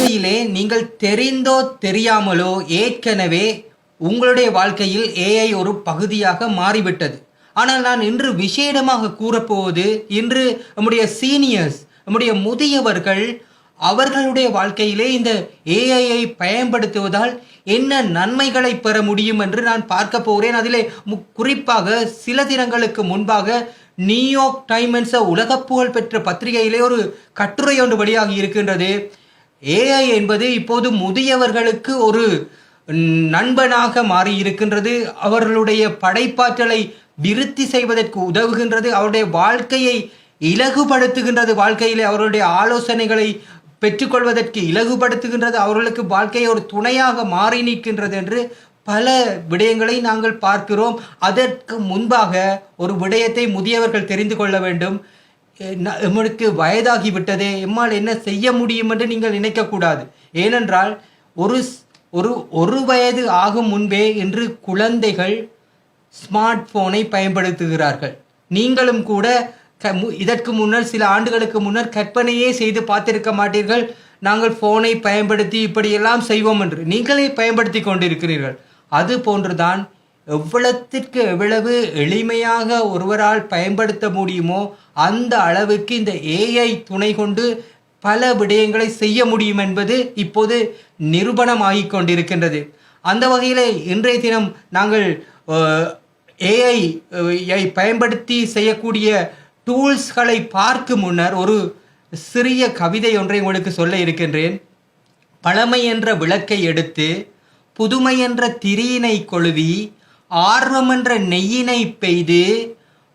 வாழ்க்கையிலே நீங்கள் தெரிந்தோ தெரியாமலோ ஏற்கனவே உங்களுடைய வாழ்க்கையில் ஏஐ ஒரு பகுதியாக மாறிவிட்டது. ஆனால் நான் இன்று விசேடமாக கூறப்போவது இன்று நம்முடைய சீனியர்ஸ் நம்முடைய முதியவர்கள் அவர்களுடைய வாழ்க்கையிலே இந்த ஏஐயை பயன்படுத்துவதால் என்ன நன்மைகளை பெற முடியும் என்று நான் பார்க்க போகிறேன். அதிலே குறிப்பாக சில தினங்களுக்கு முன்பாக நியூயார்க் டைம்ஸ் உலக புகழ் பெற்ற பத்திரிகையிலே ஒரு கட்டுரை ஒன்று வெளியாகி இருக்கின்றது. ஏஐ என்பது இப்போது முதியவர்களுக்கு ஒரு நண்பனாக மாறி இருக்கின்றது அவர்களுடைய படைப்பாற்றலை விருத்தி செய்வதற்கு உதவுகின்றது. அவருடைய வாழ்க்கையை இலகுபடுத்துகின்றது. வாழ்க்கையிலே அவருடைய ஆலோசனைகளை பெற்றுக்கொள்வதற்கு இலகுபடுத்துகின்றது. அவர்களுக்கு வாழ்க்கையை ஒரு துணையாக மாறி நிற்கின்றது என்று பல விடயங்களை நாங்கள் பார்க்கிறோம். அதற்கு முன்பாக ஒரு விடயத்தை முதியவர்கள் தெரிந்து கொள்ள வேண்டும். ந- வயதாகிவிட்டதே. எம்மால் என்ன செய்ய முடியும் என்று நீங்கள் நினைக்கக்கூடாது. ஏனென்றால் ஒரு ஸ்- ஒரு ஒரு வயது ஆகும் முன்பே இன்று குழந்தைகள் ஸ்மார்ட் போனை பயன்படுத்துகிறார்கள். நீங்களும் கூட க- மு- இதற்கு முன்னர் சில ஆண்டுகளுக்கு முன்னர் கற்பனையே செய்து பார்த்திருக்க மாட்டீர்கள். நாங்கள் போனை பயன்படுத்தி இப்படியெல்லாம் செய்வோம் என்று. நீங்களே பயன்படுத்தி கொண்டிருக்கிறீர்கள். அது போன்றுதான் எவ்வளத்திற்கு எவ்வளவு எளிமையாக ஒருவரால் பயன்படுத்த முடியுமோ அந்த அளவுக்கு இந்த ஏஐ துணை கொண்டு பல விடயங்களை செய்ய முடியும் என்பது இப்போது நிரூபணமாகிக் கொண்டிருக்கின்றது. அந்த வகையில் இன்றைய தினம் நாங்கள் ஏஐ ஐ பயன்படுத்தி செய்யக்கூடிய டூல்ஸ்களை பார்க்கும் முன்னர் ஒரு சிறிய கவிதை ஒன்றை உங்களுக்கு சொல்ல இருக்கின்றேன். பழமை என்ற விளக்கை எடுத்து புதுமை என்ற திரியினை கொழுவி ஆர்வமென்ற நெய்யினை பெய்து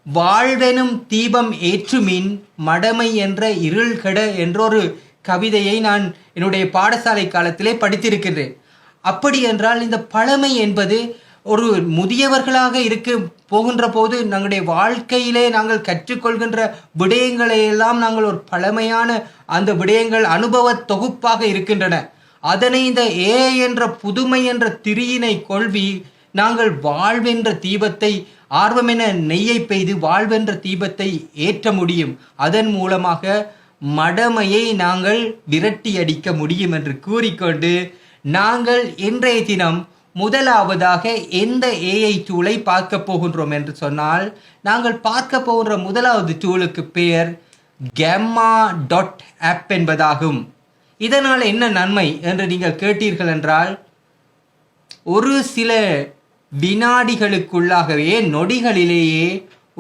வாழ்வெனும் தீபம் ஏற்றுமின் மடமை என்ற இருள்கட என்றொரு கவிதையை நான் என்னுடைய பாடசாலை காலத்திலே படித்திருக்கின்றேன். அப்படி என்றால் இந்த பழமை என்பது ஒரு முதியவர்களாக இருக்க போகின்ற போது நம்முடைய வாழ்க்கையிலே நாங்கள் கற்றுக்கொள்கின்ற விடயங்களை எல்லாம் நாங்கள் ஒரு பழமையான அந்த விடயங்கள் அனுபவ தொகுப்பாக இருக்கின்றன. அதனை இந்த ஏ என்ற புதுமை என்ற திரியினை கொள்வி நாங்கள் வாழ்வென்ற தீபத்தை ஆர்வமென நெய்யை பெய்து வாழ்வென்ற தீபத்தை ஏற்ற முடியும். அதன் மூலமாக மடமையை நாங்கள் விரட்டி அடிக்க முடியும் என்று கூறிக்கொண்டு நாங்கள் இன்றைய தினம் முதலாவதாக எந்த ஏஐ டூலை பார்க்க போகின்றோம் என்று சொன்னால் நாங்கள் பார்க்க போகின்ற முதலாவது டூலுக்கு பெயர் கெம்மா டாட் ஆப் என்பதாகும். இதனால் என்ன நன்மை என்று நீங்கள் கேட்டீர்கள் என்றால் ஒரு சில வினாடிகளுக்குள்ளாகவே நொடிகளிலேயே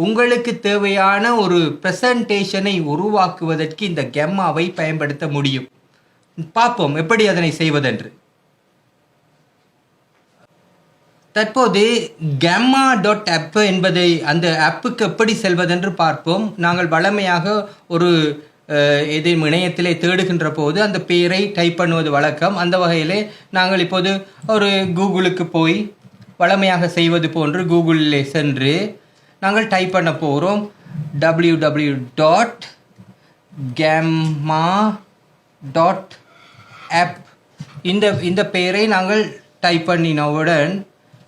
உங்களுக்கு தேவையான ஒரு பிரசன்டேஷனை உருவாக்குவதற்கு இந்த கெம்மாவை பயன்படுத்த முடியும். பார்ப்போம் எப்படி அதனை செய்வதென்று. தற்போது கெம்மா டாட் ஆப் என்பதை அந்த ஆப்புக்கு எப்படி செல்வதென்று பார்ப்போம். நாங்கள் வழமையாக ஒரு இது எதையும் இணையத்திலே தேடுகின்ற போது அந்த பேரை டைப் பண்ணுவது வழக்கம். அந்த வகையிலே நாங்கள் இப்போது ஒரு கூகுளுக்கு போய் வழமையாக செய்வது போன்று கூகுளில் சென்று நாங்கள் டைப் பண்ண போகிறோம் W W dot gamma dot app இந்த இந்த பெயரை நாங்கள் டைப் பண்ணினவுடன்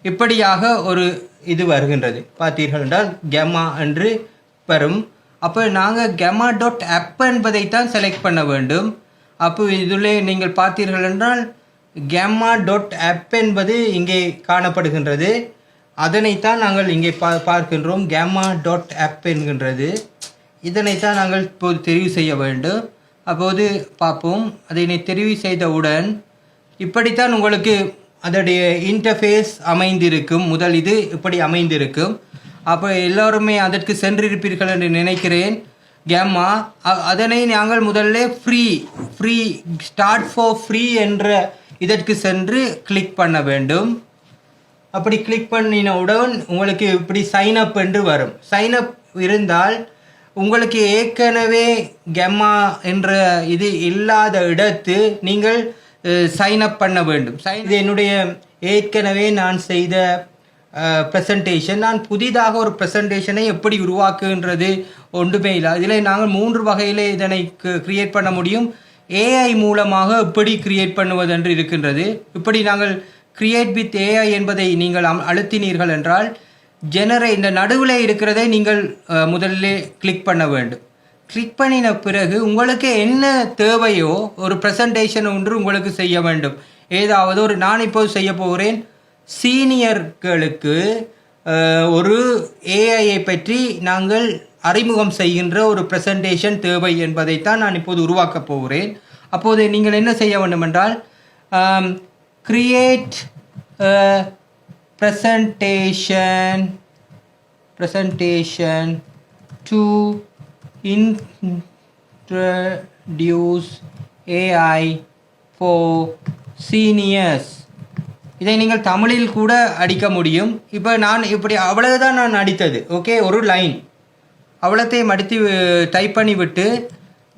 இப்படியாக ஒரு இது வருகின்றது. பார்த்தீர்கள் என்றால் கெமா என்று வரும். அப்போ நாங்கள் கெமா டாட் ஆப் என்பதைத்தான் செலக்ட் பண்ண வேண்டும். அப்போ இதில் நீங்கள் பார்த்தீர்கள் என்றால் கேம்மா டாட் ஆப் என்பது இங்கே காணப்படுகின்றது. அதனைத்தான் நாங்கள் இங்கே பா பார்க்கின்றோம். கேமா டாட் ஆப் என்கின்றது. இதனைத்தான் நாங்கள் இப்போது தெரிவு செய்ய வேண்டும். அப்போது பார்ப்போம். அதனை தெரிவு செய்தவுடன் இப்படித்தான் உங்களுக்கு அதோடைய இன்டர்ஃபேஸ் அமைந்திருக்கும். முதல் இது இப்படி அமைந்திருக்கும். அப்போ எல்லோருமே அதற்கு சென்றிருப்பீர்கள் என்று நினைக்கிறேன். கேம்மா அ- அதனை நாங்கள் முதல்ல free free start for free என்ற இதற்கு சென்று கிளிக் பண்ண வேண்டும். அப்படி கிளிக் பண்ணினவுடன் உங்களுக்கு இப்படி சைன் அப் என்று வரும். சைன் அப் இருந்தால் உங்களுக்கு ஏற்கனவே கெம்மா என்ற இது இல்லாத இடத்து நீங்கள் சைன் அப் பண்ண வேண்டும். சைன் இது என்னுடைய ஏற்கனவே நான் செய்த ப்ரெசன்டேஷன் நான் புதிதாக ஒரு ப்ரெசன்டேஷனை எப்படி உருவாக்குகின்றது ஒன்றுமே இல்லை. இதில் நாங்கள் மூன்று வகையில் இதனை க்ரியேட் பண்ண முடியும். ஏஐ மூலமாக எப்படி கிரியேட் பண்ணுவதென்று இருக்கின்றது. இப்படி நாங்கள் கிரியேட் வித் ஏஐ என்பதை நீங்கள் அம்- அழுத்தினீர்கள் என்றால் ஜெனரே இந்த நடுவில் இருக்கிறதை நீங்கள் அஹ், கிளிக் பண்ண வேண்டும். கிளிக் பண்ணின பிறகு உங்களுக்கு என்ன தேவையோ ஒரு ப்ரெசன்டேஷன் ஒன்று உங்களுக்கு செய்ய வேண்டும். ஏதாவது ஒரு நான் இப்போது செய்ய போகிறேன் சீனியர்களுக்கு ஒரு ஏஐயை பற்றி நாங்கள் அறிமுகம் செய்கின்ற ஒரு ப்ரெசன்டேஷன் தேவை என்பதைத்தான் நான் இப்போது உருவாக்கப் போகிறேன். அப்போது நீங்கள் என்ன செய்ய வேண்டும் என்றால் create presentation presentation to introduce AI for seniors இதை நீங்கள் தமிழில் கூட அடிக்க முடியும். இப்போ நான் இப்படி அவ்வளவுதான் நான் அடித்தது. ஓகே ஒரு லைன் அவ்வளோத்தையும் அடித்து டைப் பண்ணி விட்டு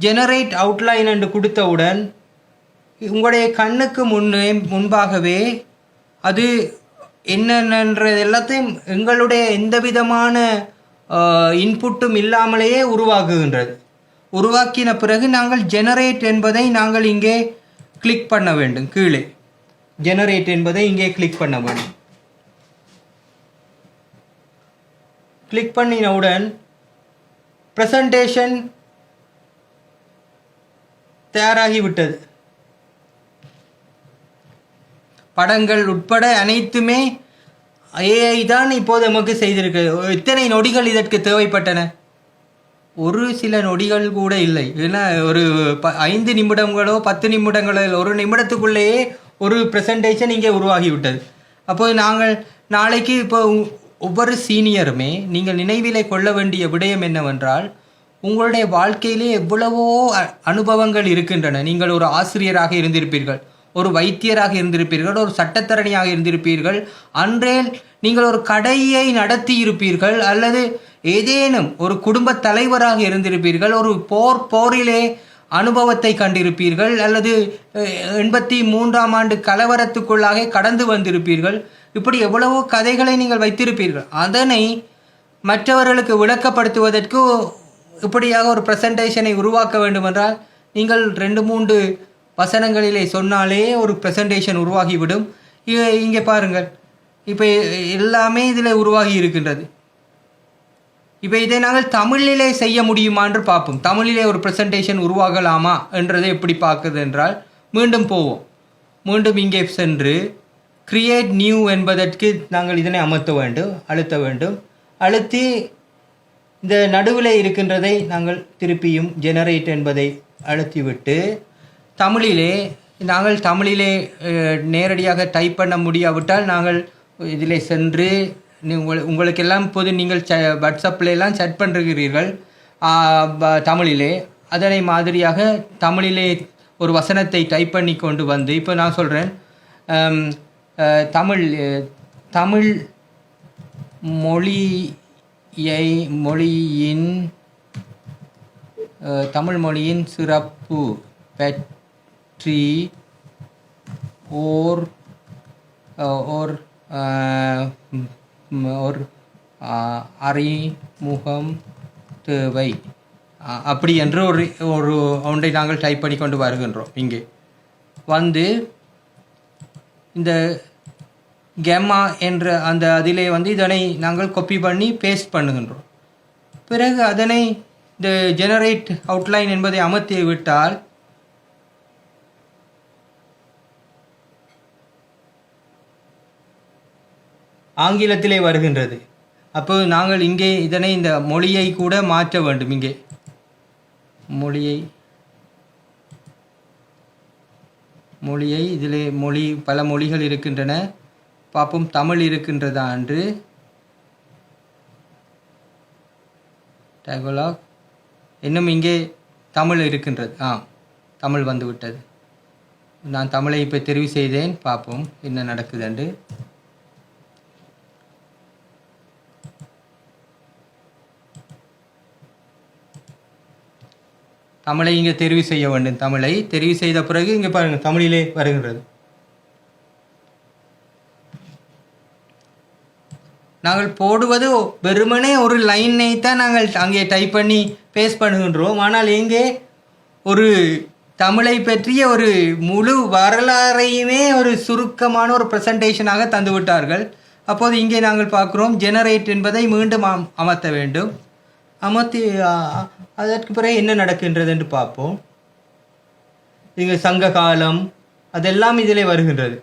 ஜெனரேட் அவுட்லைன் என்று கொடுத்தவுடன் உங்களுடைய கண்ணுக்கு முன்னே முன்பாகவே அது என்னென்னன்றது எல்லாத்தையும் எங்களுடைய எந்த விதமான இன்புட்டும் இல்லாமலேயே உருவாக்குகின்றது. உருவாக்கின பிறகு நாங்கள் ஜெனரேட் என்பதை நாங்கள் இங்கே கிளிக் பண்ண வேண்டும் கீழே. ஜெனரேட் என்பதை இங்கே கிளிக் பண்ண வேண்டும். கிளிக் பண்ணினவுடன் ப்ரெசன்டேஷன் தயாராகிவிட்டது. படங்கள் உட்பட அனைத்துமே ஏஐ தான் இப்போது நமக்கு செய்திருக்கிறது இத்தனை நொடிகள் இதற்கு தேவைப்பட்டன? ஒரு சில நொடிகள் கூட இல்லை. ஏன்னா ஒரு ப ஐந்து நிமிடங்களோ பத்து நிமிடங்களோ ஒரு நிமிடத்துக்குள்ளேயே ஒரு ப்ரெசன்டேஷன் இங்கே உருவாகிவிட்டது. அப்போது நாங்கள் நாளைக்கு இப்போ ஒவ்வொரு சீனியருமே நீங்கள் நினைவிலே கொள்ள வேண்டிய விடயம் என்னவென்றால் உங்களுடைய வாழ்க்கையிலே எவ்வளவோ அ- அனுபவங்கள் இருக்கின்றன. நீங்கள் ஒரு ஆசிரியராக இருந்திருப்பீர்கள் ஒரு வைத்தியராக இருந்திருப்பீர்கள் ஒரு சட்டத்தரணியாக இருந்திருப்பீர்கள். அன்றே நீங்கள் ஒரு கடையை நடத்தி இருப்பீர்கள் அல்லது ஏதேனும் ஒரு குடும்ப தலைவராக இருந்திருப்பீர்கள் ஒரு போர் போரிலே அனுபவத்தை கண்டிருப்பீர்கள் அல்லது எண்பத்தி மூன்றாம் ஆண்டு கலவரத்துக்குள்ளாக கடந்து வந்திருப்பீர்கள். இப்படி எவ்வளவோ கதைகளை நீங்கள் வைத்திருப்பீர்கள். அதனை மற்றவர்களுக்கு விளக்கப்படுத்துவதற்கு இப்படியாக ஒரு ப்ரெசன்டேஷனை உருவாக்க வேண்டுமென்றால் நீங்கள் ரெண்டு மூன்று வசனங்களிலே சொன்னாலே ஒரு ப்ரெசன்டேஷன் உருவாகிவிடும். இ- இங்கே பாருங்கள். இப்போ எல்லாமே இதில் உருவாகி இருக்கின்றது. இப்போ இதை நாங்கள் தமிழிலே செய்ய முடியுமா என்று பார்ப்போம். தமிழிலே ஒரு ப்ரெசன்டேஷன் உருவாகலாமா என்றதை எப்படி பார்க்குது என்றால் மீண்டும் போவோம். மீண்டும் இங்கே சென்று கிரியேட் நியூ என்பதற்கு நாங்கள் இதனை அமர்த்த வேண்டும் அழுத்த வேண்டும். அழுத்தி இந்த நடுவில் இருக்கின்றதை நாங்கள் திருப்பியும் ஜெனரேட் என்பதை அழுத்திவிட்டு தமிழிலே நாங்கள் தமிழிலே நேரடியாக டைப் பண்ண முடியாவிட்டால் நாங்கள் இதில் சென்று உங்கள் உங்களுக்கெல்லாம் இப்போது நீங்கள் ச வாட்ஸ்அப்லாம் செட் பண்ணுகிறீர்கள் தமிழிலே. அதனை மாதிரியாக தமிழிலே ஒரு வசனத்தை டைப் பண்ணி கொண்டு வந்து இப்போ நான் சொல்கிறேன் தமிழ் தமிழ் மொழியை மொழியின் தமிழ் மொழியின் சிறப்பு பற்றி ஓர் ஓர் ஓர் அறிமுகம் தேவை. அப்படி என்று ஒரு ஒரு ஒன்றை நாங்கள் டைப் பண்ணி கொண்டு வருகின்றோம் இங்கே. வந்து இந்த கெம்மா என்ற அந்த அதிலே வந்து இதனை நாங்கள் கொப்பி பண்ணி பேஸ்ட் பண்ணுகின்றோம். பிறகு அதனை இந்த ஜெனரேட் அவுட்லைன் என்பதை அமர்த்தி விட்டால் ஆங்கிலத்திலே வருகின்றது. அப்போது நாங்கள் இங்கே இதனை இந்த மொழியை கூட மாற்ற வேண்டும் இங்கே. மொழியை மொழியை இதிலே மொழி பல மொழிகள் இருக்கின்றன. பார்ப்போம் தமிழ் இருக்கின்றதா அன்று? டயகலாக் இன்னும் இங்கே தமிழ் இருக்கின்றது. ஆ தமிழ் வந்துவிட்டது. நான் தமிழை இப்போ தெரிவு செய்தேன். பார்ப்போம் என்ன நடக்குதுண்டு தமிழை இங்கே தெரிவு செய்ய வேண்டும். தமிழை தெரிவு செய்த பிறகு இங்கே பாருங்கள் தமிழிலே வருகின்றது. நாங்கள் போடுவது வெறுமனே ஒரு லைனை தான் நாங்கள் அங்கே டைப் பண்ணி பேஸ் பண்ணுகின்றோம். ஆனால் இங்கே ஒரு தமிழை பற்றிய ஒரு முழு வரலாறையுமே ஒரு சுருக்கமான ஒரு ப்ரெசன்டேஷனாக தந்துவிட்டார்கள் அப்போது இங்கே நாங்கள் பார்க்குறோம் ஜெனரேட் என்பதை மீண்டும் அமர்த்த வேண்டும். அமர்த்தி அதற்கு பிறகு என்ன நடக்கின்றது என்று பார்ப்போம். இங்கு சங்க காலம் அதெல்லாம் இதிலே வருகின்றது.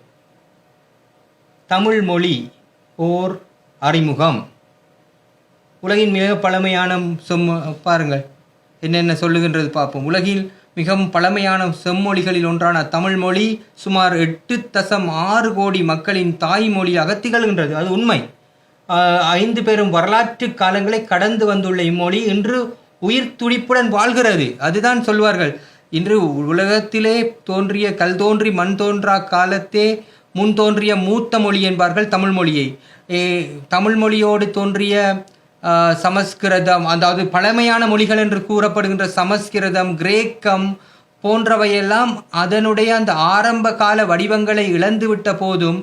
தமிழ் மொழி ஓர் அறிமுகம். உலகின் மிக பழமையான செம் பாருங்கள் என்னென்ன சொல்லுகின்றது பார்ப்போம். உலகில் மிகவும் பழமையான செம்மொழிகளில் ஒன்றான தமிழ் மொழி சுமார் எட்டு தசம் ஆறு கோடி மக்களின் தாய்மொழியாக திகழ்கின்றது. அது உண்மை. ஐந்து பெரும் வரலாற்று காலங்களை கடந்து வந்துள்ள இம்மொழி இன்று உயிர் துடிப்புடன் வாழ்கிறது. அதுதான் சொல்வார்கள். இன்று உலகத்திலே தோன்றிய கல் தோன்றி மண் தோன்றா காலத்தே முன் தோன்றிய மூத்த மொழி என்பார்கள் தமிழ் மொழியை. ஏ, தமிழ் மொழியோடு தோன்றிய சமஸ்கிருதம் அதாவது பழமையான மொழிகள் என்று கூறப்படுகின்ற சமஸ்கிருதம் கிரேக்கம் போன்றவையெல்லாம் அதனுடைய அந்த ஆரம்ப கால வடிவங்களை இழந்துவிட்ட போதும்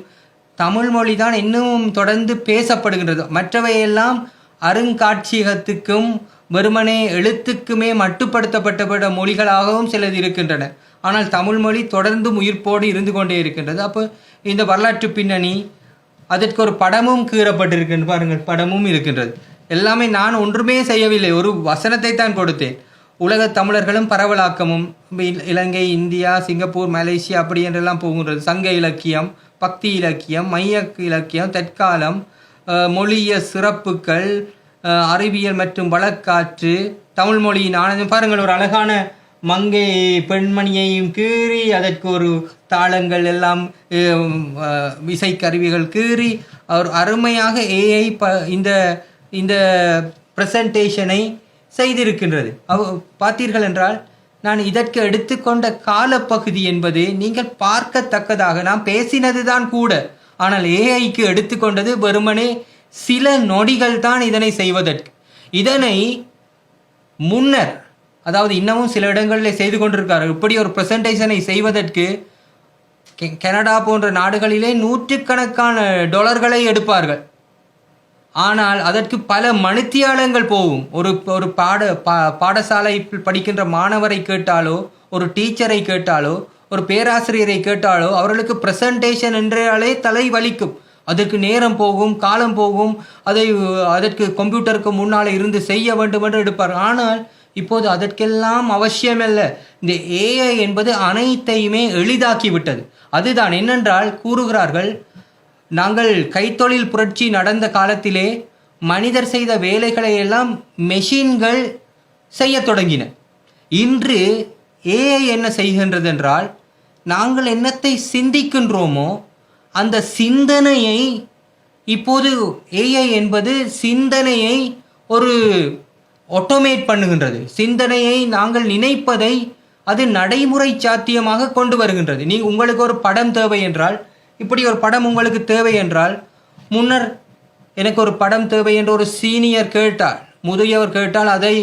தமிழ் மொழி தான் இன்னமும் தொடர்ந்து பேசப்படுகின்றது. மற்றவையெல்லாம் அருங்காட்சியகத்துக்கும் வெறுமனே எழுத்துக்குமே மட்டுப்படுத்தப்பட்ட மொழிகளாகவும் சிலது இருக்கின்றன. ஆனால் தமிழ் மொழி தொடர்ந்து உயிர்ப்போடு இருந்து கொண்டே இருக்கின்றது. அப்போ இந்த வரலாற்று பின்னணி அதற்கு ஒரு படமும் கீறப்பட்டிருக்கின்ற பாருங்கள் படமும் இருக்கின்றது. எல்லாமே நான் ஒன்றுமே செய்யவில்லை. ஒரு வசனத்தை தான் கொடுத்தேன். உலக தமிழர்களும் பரவலாக்கமும் இலங்கை இந்தியா சிங்கப்பூர் மலேசியா அப்படி என்றெல்லாம் போகின்றது. சங்க இலக்கியம் பக்தி இலக்கியம் மைய இலக்கியம் தற்காலம் மொழிய சிறப்புகள் அறிவியல் மற்றும் வழக்காற்று தமிழ் மொழியின் ஆனந்தம். பாருங்கள் ஒரு அழகான மங்கை பெண்மணியையும் கீறி அதற்கு ஒரு தாளங்கள் எல்லாம் ஹம், இசைக்கருவிகள் கீறி அவர் அருமையாக ஏஐ ப இந்த இந்த ப்ரெசன்டேஷனை செய்திருக்கின்றது. அவ பார்த்தீர்கள் என்றால் நான் இதற்கு எடுத்துக்கொண்ட காலப்பகுதி என்பது நீங்கள் பார்க்கத்தக்கதாக நான் பேசினது தான் கூட. ஆனால் ஏஐக்கு எடுத்துக்கொண்டது வெறுமனே சில நொடிகள் தான் இதனை செய்வதற்கு. இதனை முன்னர் அதாவது இன்னமும் சில இடங்களில் செய்து கொண்டிருக்கார்கள் இப்படி ஒரு ப்ரெசன்டேஷனை செய்வதற்கு கெ- கனடா போன்ற நாடுகளிலே நூற்றுக்கணக்கான டாலர்களை எடுப்பார்கள். ஆனால் அதற்கு பல மணித்தியாலங்கள் போகும். ஒரு ஒரு பாட பா பாடசாலை படிக்கின்ற மாணவரை கேட்டாலோ ஒரு டீச்சரை கேட்டாலோ ஒரு பேராசிரியரை கேட்டாலோ அவர்களுக்கு ப்ரெசன்டேஷன் என்றாலே தலை வலிக்கும். அதற்கு நேரம் போகும் காலம் போகும். அதை அதற்கு கம்ப்யூட்டருக்கு முன்னால் இருந்து செய்ய வேண்டும் என்று எடுப்பார். ஆனால் இப்போது அதற்கெல்லாம் அவசியமல்ல. இந்த ஏஐ என்பது அனைத்தையுமே எளிதாக்கிவிட்டது. அதுதான் என்னென்றால் கூறுகிறார்கள் நாங்கள் கைத்தொழில் புரட்சி நடந்த காலத்திலே மனிதர் செய்த வேலைகளை எல்லாம் மெஷின்கள் செய்யத் தொடங்கின. இன்று ஏஐ என்ன செய்கின்றது என்றால் நாங்கள் என்னத்தை சிந்திக்கின்றோமோ அந்த சிந்தனையை இப்போது ஏஐ என்பது சிந்தனையை ஒரு ஆட்டோமேட் பண்ணுகின்றது. சிந்தனையை நாங்கள் நினைப்பதை அது நடைமுறை சாத்தியமாக கொண்டு வருகின்றது. நீ உங்களுக்கு ஒரு படம் தேவை என்றால் இப்படி ஒரு படம் உங்களுக்கு தேவை என்றால் முன்னர் எனக்கு ஒரு படம் தேவை என்று ஒரு சீனியர் கேட்டால் முதியவர் கேட்டால் அதை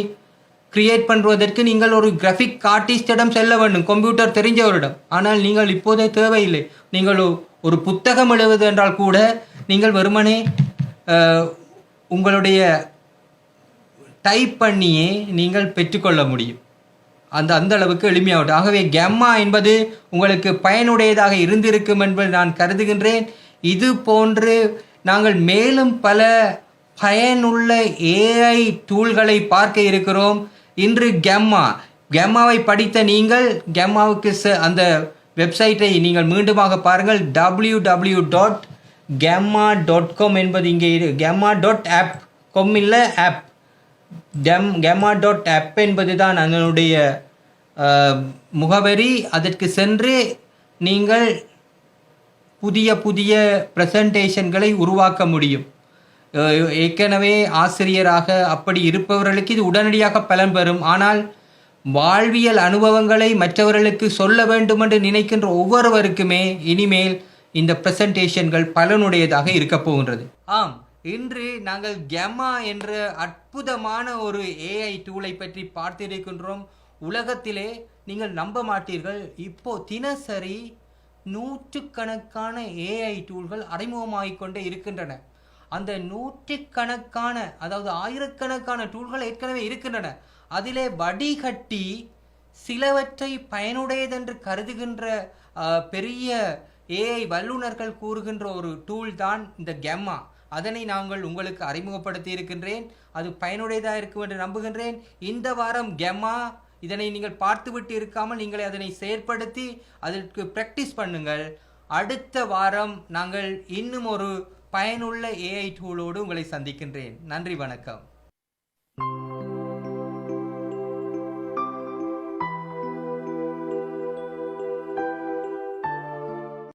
கிரியேட் பண்ணுவதற்கு நீங்கள் ஒரு கிராஃபிக் ஆர்டிஸ்டிடம் செல்ல வேண்டும். கம்ப்யூட்டர் தெரிஞ்சவரிடம். ஆனால் நீங்கள் இப்போதே தேவையில்லை. நீங்கள் ஒரு புத்தகம் எழுவது என்றால் கூட நீங்கள் வெறுமனே உங்களுடைய டைப் பண்ணியே நீங்கள் பெற்றுக்கொள்ள முடியும். அந்த அந்த அளவுக்கு எளிமையாகட்டும். ஆகவே கெம்மா என்பது உங்களுக்கு பயனுடையதாக இருந்திருக்கும் என்பது நான் கருதுகின்றேன். இது போன்று நாங்கள் மேலும் பல பயனுள்ள ஏஐ டூல்களை பார்க்க இருக்கிறோம். இன்று கெம்மா கெம்மாவை படித்த நீங்கள் கெம்மாவுக்கு ச- அந்த வெப்சைட்டை நீங்கள் மீண்டுமாக பாருங்கள். W W dot Kemma dot com என்பது இங்கே இரு டாட் ஆப் கொம் இல்லை ஆப் டெம் கெமா டாட் ஆப் என்பது தான் அதனுடைய முகவரி. அதற்கு சென்று நீங்கள் புதிய புதிய ப்ரெசன்டேஷன்களை உருவாக்க முடியும். ஏற்கனவே ஆசிரியராக அப்படி இருப்பவர்களுக்கு இது உடனடியாக பலன் பெறும். ஆனால் வாழ்வியல் அனுபவங்களை மற்றவர்களுக்கு சொல்ல வேண்டும் என்று நினைக்கின்ற ஒவ்வொருவருக்குமே இனிமேல் இந்த பிரசன்டேஷன்கள் பலனுடையதாக இருக்கப் போகின்றது. ஆம் இன்று நாங்கள் கெமா என்ற அற்புதமான ஒரு ஏஐ டூலை பற்றி பார்த்திருக்கின்றோம். உலகத்திலே நீங்கள் நம்ப மாட்டீர்கள். இப்போ தினசரி நூற்றுக்கணக்கான ஏஐ டூல்கள் அறிமுகமாகிக் கொண்டே இருக்கின்றன. அந்த நூற்றுக்கணக்கான அதாவது ஆயிரக்கணக்கான டூல்கள் ஏற்கனவே இருக்கின்றன. அதிலே வடிகட்டி சிலவற்றை பயனுடையதென்று கருதுகின்ற பெரிய ஏஐ வல்லுநர்கள் கூறுகின்ற ஒரு டூல் தான் இந்த கெம்மா அதனை நாங்கள் உங்களுக்கு அறிமுகப்படுத்தி இருக்கின்றேன் அது பயனுடையதாக இருக்கும் என்று நம்புகின்றேன். இந்த வாரம் கெம்மா இதனை நீங்கள் பார்த்துவிட்டு இருக்காமல் நீங்கள் அதனை செயற்படுத்தி அதற்கு ப்ராக்டிஸ் பண்ணுங்கள். அடுத்த வாரம் நாங்கள் இன்னும் ஒரு பயனுள்ள ஏஐ டூலோடு உங்களை சந்திக்கின்றேன். நன்றி வணக்கம்.